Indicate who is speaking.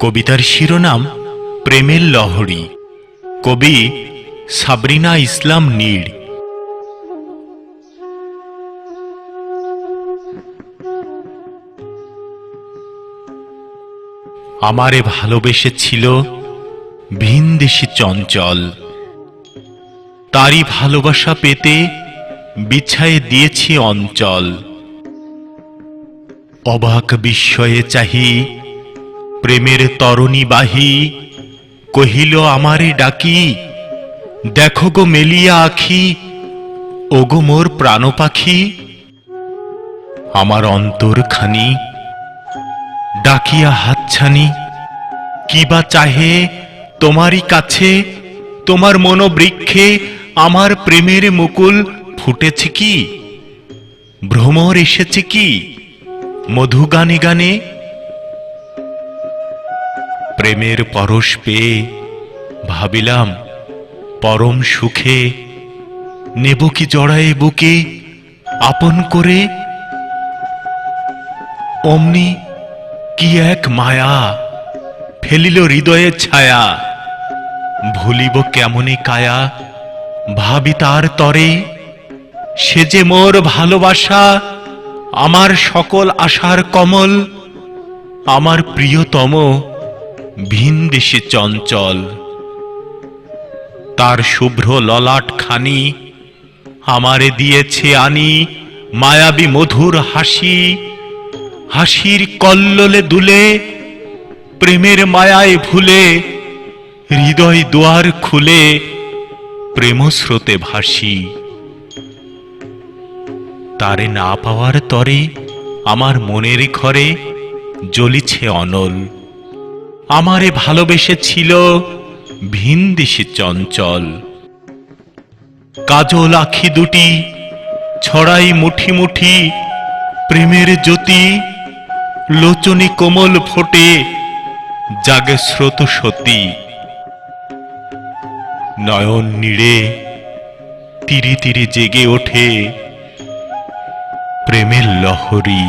Speaker 1: কবিতার শিরোনাম, প্রেমের লহরী। কবি সাবরিনা ইসলাম নীড়। আমারে ভালোবেসেছিল ভিনদেশি চঞ্চল। তারই ভালোবাসা পেতে বিছায়ে দিয়েছি অঞ্চল। অবাক বিস্ময়ে চাহি প্রেমের তরণী বাহি কহিল, আমারে ডাকি, দেখো গো মেলিয়া আখি, ওগো মোর প্রাণ পাখি আমার অন্তরখানি ডাকিয়া হাতছানি কিবা চাহে তোমারই কাছে, তোমার মনোবৃক্ষে আমার প্রেমের মুকুল ফুটেছে কি? ভ্রমর এসেছে কি? মধু গানে গানে প্রেমের পরশ পেয়ে ভাবিলাম পরম সুখে। নেব কি জড়ায়ে বুকে আপন করে? অমনি কি এক মায়া ফেলিল হৃদয়ে ছায়া? ভুলিব কেমনে কায়া ভাবি তার তরে? সে যে মোর ভালোবাসা, আমার সকল আশার কমল, আমার প্রিয়তম ভিন দেশে চঞ্চল। তার শুভ্র ললাট খানি আমারে দিয়েছে আনি, মায়াবী মধুর হাসি। হাসির কল্লোলে দুলে, প্রেমের মায়ায় ভুলে, হৃদয় দুয়ার খুলে প্রেমস্রোতে ভাসি। তারে না পাওয়ার তরে আমার মনের ঘরে জ্বলিছে অনল। আমারে ভালোবেসেছিল ভিনদেশি চঞ্চল। কাজল আখি দুটি, ছড়াই মুঠি মুঠি, প্রেমের জ্যোতি, লোচনে কোমল ফোটে, জাগে স্রোত সতী। নয়ন নীড়ে, তিরি তিরি জেগে ওঠে, প্রেমের লহরী।